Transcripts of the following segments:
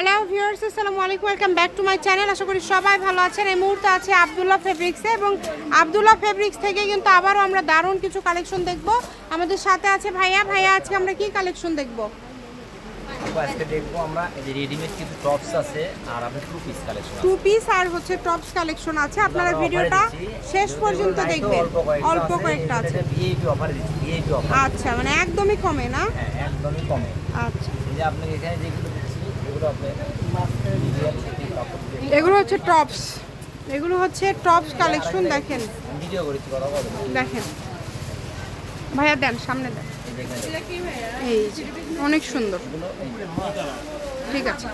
Hello viewers আসসালামু আলাইকুম welcome back to my channel আশা করি সবাই ভালো আছেন। এই মুহূর্তে আছে আবদুল্লাহ ফেব্রিক্সে এবং আবদুল্লাহ ফেব্রিক্স থেকে কিন্তু আবারও আমরা দারুণ কিছু কালেকশন দেখব। আমাদের সাথে আছে ভাইয়া। ভাইয়া আজকে আমরা কি কালেকশন দেখব? আজকে দেখব আমরা এই যে রেডিমেড কিছু টপস আছে আর আপনার two piece collection two piece আর হচ্ছে টপস কালেকশন আছে। আপনারা ভিডিওটা শেষ পর্যন্ত দেখবেন। অল্প কয়েকটা আছে। ভিআইপি অফার দিচ্ছি ভিআইপি অফার আচ্ছা মানে একদমই কমে না? হ্যাঁ একদমই কমে। আচ্ছা। এই যে আপনি এখানে যেগুলো দিচ্ছি এগুলো হচ্ছে টপস। এগুলো হচ্ছে টপস কালেকশন দেখেন। দেখেন। ভাইয়া দেন সামনে দেন। এই অনেক সুন্দর। ঠিক আছে।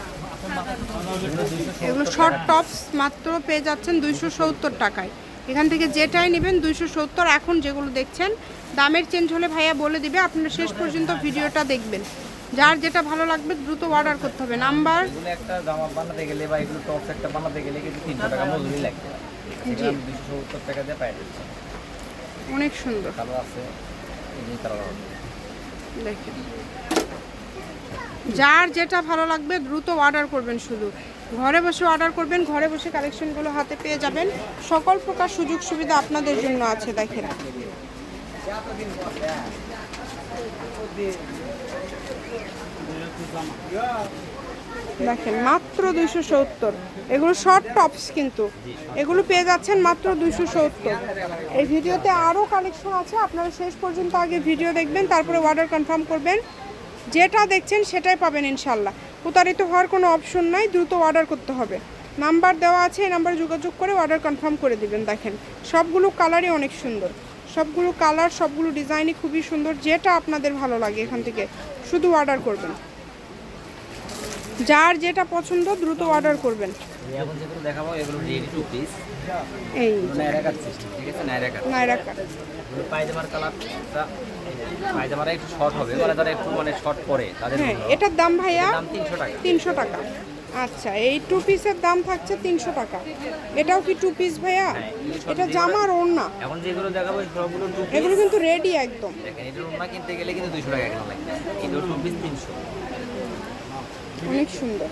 এগুলো এগুলো শর্ট টপস মাত্র পেয়ে যাচ্ছেন দুইশো সত্তর টাকায়। এখান থেকে যেটাই নেবেন দুইশো সত্তর। এখন যেগুলো দেখছেন দামের চেঞ্জ হলে ভাইয়া বলে দিবে। আপনারা শেষ পর্যন্ত ভিডিওটা দেখবেন। যার যেটা ভালো লাগবে দ্রুত অর্ডার করতে হবে। নাম্বার একটা জামা বানাতে গেলে বা এগুলো টপস একটা বানাতে গেলে কিন্তু তিনশো টাকা মজুরি লাগবে। জি। দুশো সত্তর টাকা দিয়ে পাই দিচ্ছে। অনেক সুন্দর। কালার আছে দেখেন। যার যেটা ভালো লাগবে দ্রুত অর্ডার করবেন শুধু। ঘরে বসে অর্ডার করবেন ঘরে বসে কালেকশনগুলো হাতে পেয়ে যাবেন। সকল প্রকার সুযোগ সুবিধা আপনাদের জন্য আছে দেখেন। দেখেন, মাত্র দুইশো সত্তর। এগুলো শর্ট টপস কিন্তু। এগুলো পেয়ে যাচ্ছেন মাত্র দুইশো সত্তর। এই ভিডিওতে আরও কালেকশন আছে। আপনারা শেষ পর্যন্ত আগে ভিডিও দেখবেন, তারপরে অর্ডার কনফার্ম করবেন। যেটা দেখছেন, সেটাই পাবেন ইনশাল্লাহ। প্রতারিত হওয়ার কোনো অপশন নাই, দ্রুত অর্ডার করতে হবে। নাম্বার দেওয়া আছে, এই নাম্বারে যোগাযোগ করে অর্ডার কনফার্ম করে দিবেন, দেখেন। সবগুলো কালারই অনেক সুন্দর। সবগুলো কালার সবগুলো ডিজাইনই খুবই সুন্দর যেটা আপনাদের ভালো লাগে এখান থেকে শুধু অর্ডার করবেন। যার যেটা পছন্দ দ্রুত অর্ডার করবেন। এই দেখাবো এগুলো রেডি টু পিস এই নাইরা কাট সিস্টেম ঠিক আছে? নাইরা কাট নাইরা কাট এগুলো পায়জামার একটু শর্ট হবে মানে যারা একটু মানে শর্ট পরে তাদের হ্যাঁ এটার দাম ভাইয়া দাম তিনশো টাকা। তিনশো টাকা। আচ্ছা এই টু পিসের দাম থাকছে তিনশো টাকা। এটাও কি টু পিস ভাইয়া? এটা জামার ওড়না। এখন যেগুলো দেখাবো সবগুলো টু পিস এগুলো কিন্তু রেডি একদম। দেখেন এটার ওনা কিনতে গেলে কিন্তু দুশো টাকা কেনা লাগবে এগুলো টু পিস তিনশো। অনেক সুন্দর।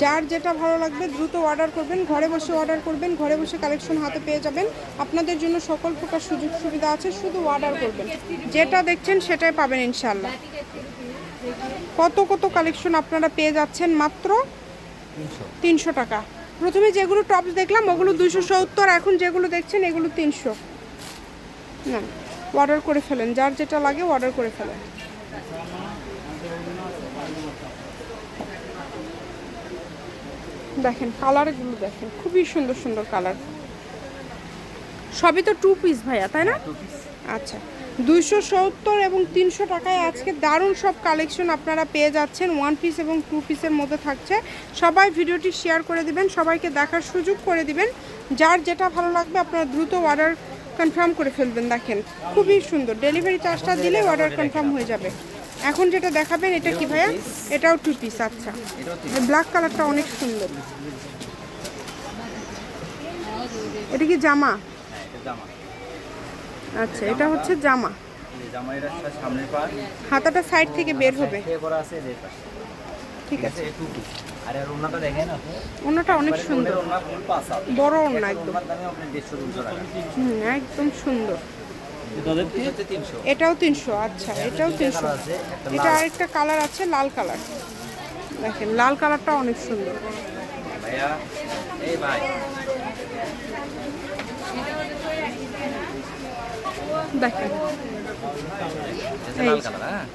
যার যেটা ভালো লাগবে দ্রুত অর্ডার করবেন ঘরে বসে অর্ডার করবেন ঘরে বসে কালেকশন হাতে পেয়ে যাবেন। আপনাদের জন্য সকল প্রকার সুযোগ সুবিধা আছে শুধু অর্ডার করবেন। যেটা দেখছেন সেটাই পাবেন ইনশাল্লাহ কত কত কালেকশন আপনারা পেয়ে যাচ্ছেন মাত্র? তিনশো। টাকা। প্রথমে যেগুলো টপস দেখলাম ওগুলো দুশো সত্তর এখন যেগুলো দেখছেন এগুলো তিনশো। না অর্ডার করে ফেলেন যার যেটা লাগে অর্ডার করে ফেলেন। দেখেন কালারগুলো দেখেন খুবই সুন্দর সুন্দর কালার সবই তো টু পিস ভাইয়া তাই না? আচ্ছা। দুইশো সত্তর এবং তিনশো টাকায় আজকে দারুণ সব কালেকশন আপনারা পেয়ে যাচ্ছেন। ওয়ান পিস এবং টু পিসের মধ্যে থাকছে। সবাই ভিডিওটি শেয়ার করে দিবেন, সবাইকে দেখার সুযোগ করে দিবেন। যার যেটা ভালো লাগবে আপনারা দ্রুত অর্ডার কনফার্ম করে ফেলবেন, দেখেন। খুবই সুন্দর। ডেলিভারি চার্জটা দিলে অর্ডার কনফার্ম হয়ে যাবে। এখন যেটা দেখাবেন, এটা কি ভাইয়া? এটাও টু পিস আচ্ছা। ব্ল্যাক কালারটা অনেক সুন্দর। এটা কি জামা? হ্যাঁ জামা। আচ্ছা এটা হচ্ছে জামা। এটা সামনের পার হাতাটা সাইড থেকে বের হবে। করা আছে এই পাশে ঠিক আছে। টু পিস আর এর ওনাটা দেখেন আপনি? ওনাটা অনেক সুন্দর। ওনা ফুল পাস বড় ওনা একদম। আপনি দেড়শো দুশো টাকা। হুম একদম সুন্দর। এটাও তিনশো আচ্ছা এটাও তিনশো। এটা আরেকটা কালার আছে লাল কালার। দেখেন লাল কালারটা অনেক সুন্দর। ভাইয়া এই ভাই। দেখেন। হ্যাঁ?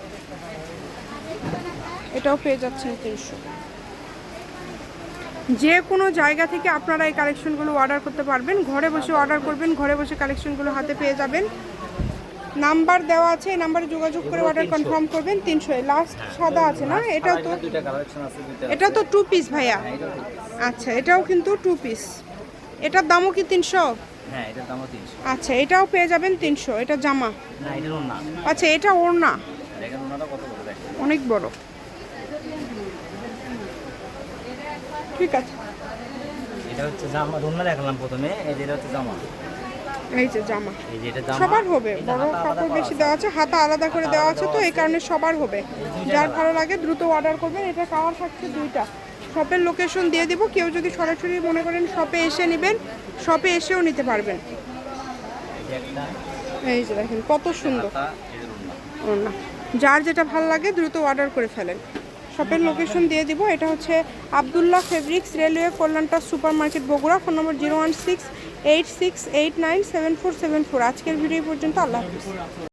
এটাও পেয়ে যাচ্ছেন তিনশো যে কোনো জায়গা থেকে আপনারা এই কালেকশনগুলো অর্ডার করতে পারবেন। ঘরে বসে অর্ডার করবেন ঘরে বসে কালেকশনগুলো হাতে পেয়ে যাবেন। নাম্বার দেওয়া আছে এই নাম্বারে যোগাযোগ করে অর্ডার কনফার্ম করবেন তিনশো। লাস্ট সাদা আছে না? এটাও তো এটা তো টু পিস ভাইয়া। হ্যাঁ। আচ্ছা এটাও কিন্তু টু পিস এটার দামও কি তিনশো? হ্যাঁ এটার আচ্ছা এটাও পেয়ে যাবেন তিনশো এটা জামা। না এটার ওনা আচ্ছা এটা ওড়না। দেখেন ওনাটা কত বড় দেখেন। অনেক বড়। ঠিক আছে। এটা হচ্ছে জামা দেখালাম প্রথমে এই যে এটা হচ্ছে জামা। এই যে জামা। এই যে এটা জামা সবার হবে বড় কাপড় বেশি দেওয়া আছে হাতা আলাদা করে দেওয়া আছে তো এই কারণে সবার হবে। যার ভালো লাগে দ্রুত অর্ডার করবেন এটা কালার থাকছে দুইটা। শপের লোকেশন দিয়ে দিব। কেউ যদি সরাসরি মনে করেন শপে এসে নেবেন, শপে এসেও নিতে পারবেন। এই যে দেখেন, কত সুন্দর। ওড়না। যার যেটা ভালো লাগে দ্রুত অর্ডার করে ফেলেন। শপের লোকেশন দিয়ে দিব, এটা হচ্ছে Abdullah fabrics railway কল্যাণটা super market Bogura. Phone number zero one six eight six eight nine seven four seven four. আজকের ভিডিও পর্যন্ত, আল্লাহ হাফিজ।